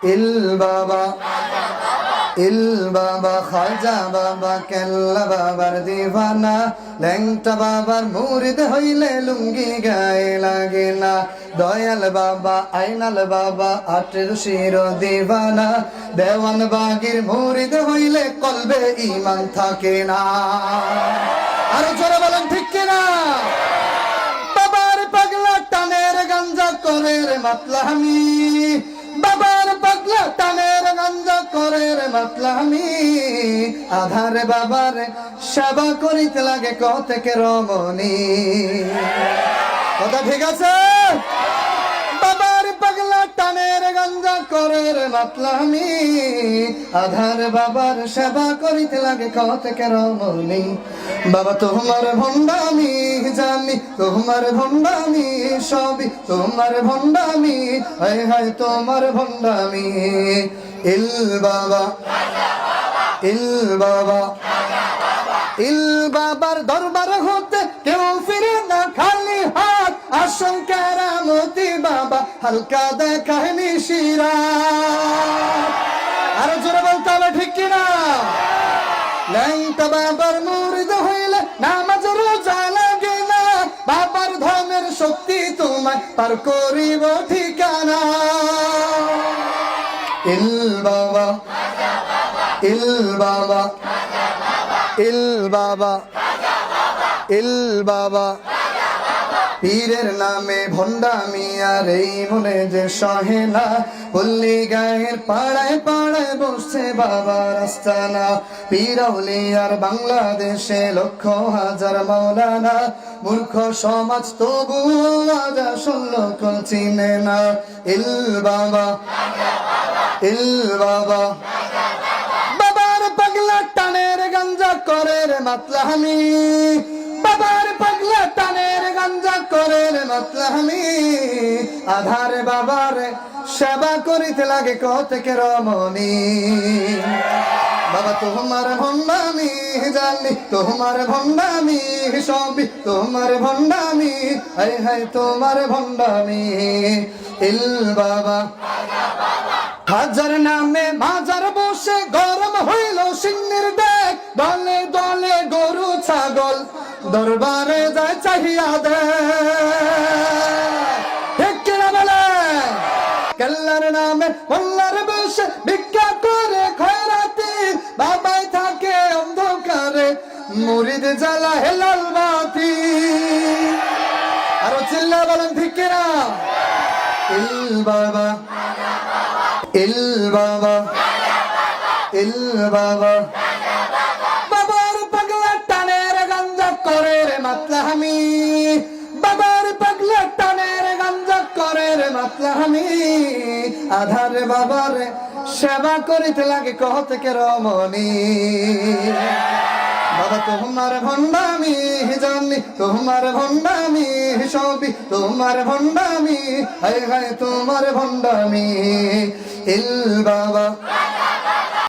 ইল বাবা ইল বাবা, খাজা বাবা, কেল্লা বাবার দিবানা ল্যাংটা বাবার মুরিদ হইলে লুঙ্গি গায়ে লাগে না। দয়াল বাবা, আইনাল বাবা, আটের শির দিবানা দেওয়ান বাগির মুরিদ হইলে কলবে ইমান থাকে না। আরও জোরে বলেন, ঠিক কিনা? বাবার পাগলা টানের গাঞ্জা করে রে মাতলামি। টানের গাঞ্জা করে রে মাতলামি আধারে বাবার সেবা করিতে লাগে কতেকে রমণী। কথা ঠিক আছে? পাগলা টানের গাঞ্জা করে রে মাতলামি আধার বাবার সেবা করিতে লাগে কতেকে রমণী। বাবা তোমার ভণ্ডামি। জানি তোমার ভণ্ডামি, সবই তোমার ভণ্ডামি। হায় হায় তোমার ভণ্ডামি। ইল বাবা ইল বাবা, ইল বাবার দরবার হতে কেউ ফিরে না, খালি হাত। আসন কেরামতি বাবা, হালকা দেখায় নিশিরা। আরও জোরে বলতে হবে, ঠিক কিনা? ল্যাংটা বাবার মুরিদ হইলে নামাজ শক্তি তোমায় পার করিব ঠিকানা। ইল বাবা ইল বাবা ইল বাবা ইল বাবা। পীরের নামে ভণ্ডামি, আর এই মনে যে সহে না পল্লী গায়ের পাড়ায় পাড়ায় বসছে বাবার আস্তানা পীরাউলি আর বাংলাদেশে লক্ষ হাজার মৌলানা মূর্খ সমাজ তবু আজ আসল চিনে না। ইল বাবা ইল বাবা। বাবার পাগলা টানের গাঞ্জা করে রে মাতলাহানি বাবার মাতলাহানি আধারে বাবার সেবা করিতে লাগে কতকে রমণী। বাবা, তোমার ভণ্ডামি জানি, তোমার ভণ্ডামি সবই তোমার ভণ্ডামি। হাই হাই তোমার ভণ্ডামি। ইল বাবা। হাজার নামে মাজার বসে গরম হইল সিংহের দেখ দলে দলে গরু, ছাগল, দরবারে যায় চাহিয়া দে মোল্লার বেশে ভিক্ষা করে খয়রাতি, বাবাই থাকে অন্ধকারে, মুরিদ জ্বালা হেলাল বাতি। আরও চিল্লা বলেন, ঠিক কিনা? ইল বাবা ইল বাবা ইল বাবা। মাতলাহামি আধারে বাবার সেবা করিতে লাগে কহ থেকে রমণী। বাবা, তোমার ভণ্ডামি জানি, তোমার ভণ্ডামি সবই তোমার ভণ্ডামি। হায় হায়, তোমার ভণ্ডামি। ইল বাবা।